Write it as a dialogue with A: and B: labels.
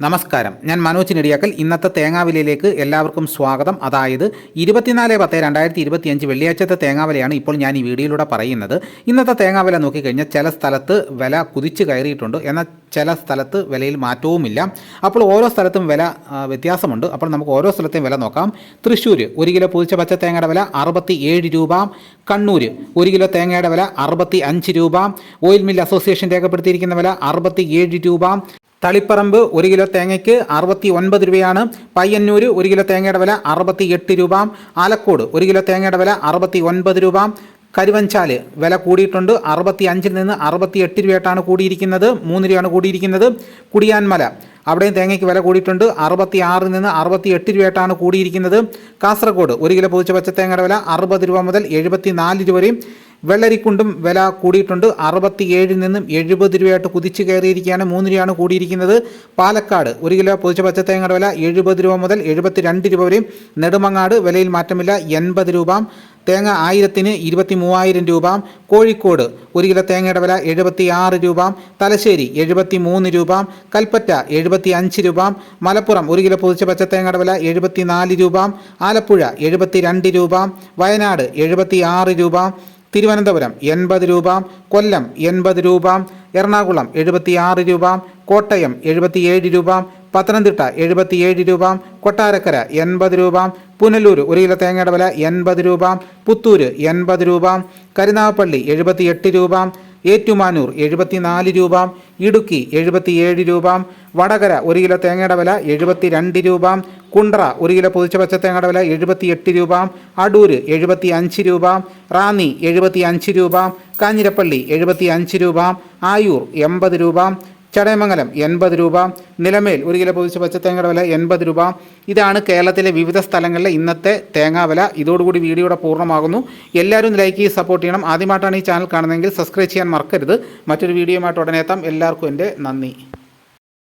A: നമസ്കാരം. ഞാൻ മനോജ് നെടിയാക്കൽ. ഇന്നത്തെ തേങ്ങാവിലയിലേക്ക് എല്ലാവർക്കും സ്വാഗതം. അതായത് ഇരുപത്തിനാല് പത്ത് രണ്ടായിരത്തി ഇരുപത്തിയഞ്ച് വെള്ളിയാഴ്ചത്തെ തേങ്ങാവിലയാണ് ഇപ്പോൾ ഞാൻ ഈ വീഡിയോയിലൂടെ പറയുന്നത്. ഇന്നത്തെ തേങ്ങാവില നോക്കിക്കഴിഞ്ഞാൽ ചില സ്ഥലത്ത് വില കുതിച്ചു കയറിയിട്ടുണ്ട്. എന്നാൽ ചില സ്ഥലത്ത് വിലയിൽ മാറ്റവുമില്ല. അപ്പോൾ ഓരോ സ്ഥലത്തും വില വ്യത്യാസമുണ്ട്. അപ്പോൾ നമുക്ക് ഓരോ സ്ഥലത്തെയും വില നോക്കാം. തൃശ്ശൂർ ഒരു കിലോ പുതിച്ച പച്ച തേങ്ങയുടെ വില അറുപത്തി ഏഴ് രൂപ. കണ്ണൂർ ഒരു കിലോ തേങ്ങയുടെ വില അറുപത്തി അഞ്ച് രൂപ. ഓയിൽ മിൽ അസോസിയേഷൻ രേഖപ്പെടുത്തിയിരിക്കുന്ന വില അറുപത്തി ഏഴ് രൂപ. തളിപ്പറമ്പ് ഒരു കിലോ തേങ്ങയ്ക്ക് അറുപത്തി ഒൻപത് രൂപയാണ്. പയ്യന്നൂർ ഒരു കിലോ തേങ്ങയുടെ വില അറുപത്തി എട്ട് രൂപ. ആലക്കോട് ഒരു കിലോ തേങ്ങയുടെ വില അറുപത്തി ഒൻപത് രൂപ. കരുവഞ്ചാൽ വില കൂടിയിട്ടുണ്ട്. അറുപത്തി അഞ്ചിൽ നിന്ന് അറുപത്തി എട്ട് രൂപയായിട്ടാണ് കൂടിയിരിക്കുന്നത്. മൂന്ന് രൂപയാണ് കൂടിയിരിക്കുന്നത്. കുടിയാൻമല അവിടെയും തേങ്ങയ്ക്ക് വില കൂടിയിട്ടുണ്ട്. അറുപത്തി ആറിൽ നിന്ന് അറുപത്തി എട്ട് രൂപയായിട്ടാണ് കൂടിയിരിക്കുന്നത്. കാസർഗോഡ് ഒരു കിലോ പൊതിച്ച പച്ചത്തേങ്ങയുടെ വില അറുപത് രൂപ മുതൽ എഴുപത്തി നാല് രൂപ വരെയും. വെള്ളരിക്കുണ്ടും വില കൂടിയിട്ടുണ്ട്. അറുപത്തി ഏഴിൽ നിന്നും എഴുപത് രൂപയായിട്ട് കുതിച്ചു കയറിയിരിക്കുകയാണ്. മൂന്ന് രൂപയാണ് കൂടിയിരിക്കുന്നത്. പാലക്കാട് ഒരു കിലോ പൊതിച്ച പച്ചത്തേങ്ങയുടെ വില എഴുപത് രൂപ മുതൽ എഴുപത്തി രണ്ട് രൂപ വരെയും. നെടുമങ്ങാട് വിലയിൽ മാറ്റമില്ല. എൺപത് രൂപ. തേങ്ങ ആയിരത്തിന് ഇരുപത്തി മൂവായിരം രൂപ. കോഴിക്കോട് ഒരു കിലോ തേങ്ങയുടെ വില എഴുപത്തി ആറ് രൂപ. തലശ്ശേരി എഴുപത്തി മൂന്ന് രൂപ. കൽപ്പറ്റ എഴുപത്തി അഞ്ച് രൂപ. മലപ്പുറം ഒരു കിലോ പൊതിച്ച പച്ചത്തേങ്ങയുടെ വില എഴുപത്തി നാല് രൂപ. ആലപ്പുഴ എഴുപത്തി രണ്ട് രൂപ. വയനാട് എഴുപത്തി ആറ് രൂപ. തിരുവനന്തപുരം എൺപത് രൂപ കൊല്ലം എൺപത് രൂപ എറണാകുളം എഴുപത്തിയാറ് രൂപ കോട്ടയം എഴുപത്തിയേഴ് രൂപ പത്തനംതിട്ട എഴുപത്തിയേഴ് രൂപ കൊട്ടാരക്കര എൺപത് രൂപ പുനലൂർ ഒരു കിലോ തേങ്ങയുടെ വില എൺപത് രൂപ പുത്തൂർ എൺപത് രൂപ കരുനാഗപ്പള്ളി എഴുപത്തിയെട്ട് രൂപ ഏറ്റുമാനൂർ എഴുപത്തിനാല് രൂപ ഇടുക്കി എഴുപത്തിയേഴ് രൂപ വടകര ഒരു കിലോ തേങ്ങയുടെ വില എഴുപത്തി രണ്ട് രൂപ കുണ്ട്ര ഒരു കിലോ പൊതിച്ച പച്ച തേങ്ങയുടെ വില എഴുപത്തിയെട്ട് രൂപ അടൂര് എഴുപത്തി അഞ്ച് രൂപ റാന്നി എഴുപത്തി അഞ്ച് രൂപ കാഞ്ഞിരപ്പള്ളി എഴുപത്തി അഞ്ച് രൂപ ആയൂർ എൺപത് രൂപ ചടയമംഗലം എൺപത് രൂപ. നിലമേൽ ഒരു കിലോ പൊതിച്ച പച്ചത്തേങ്ങയുടെ വില എൺപത് രൂപ. ഇതാണ് കേരളത്തിലെ വിവിധ സ്ഥലങ്ങളിലെ ഇന്നത്തെ തേങ്ങാ വില. ഇതോടുകൂടി വീഡിയോയുടെ പൂർണമാകുന്നു. എല്ലാവരും ലൈക്ക് ചെയ്ത് സപ്പോർട്ട് ചെയ്യണം. ആദ്യമായിട്ടാണ് ഈ ചാനൽ കാണുന്നതെങ്കിൽ സബ്സ്ക്രൈബ് ചെയ്യാൻ മറക്കരുത്. മറ്റൊരു വീഡിയോയുമായിട്ട് ഉടനെ എത്താം. എല്ലാവർക്കും എന്റെ നന്ദി.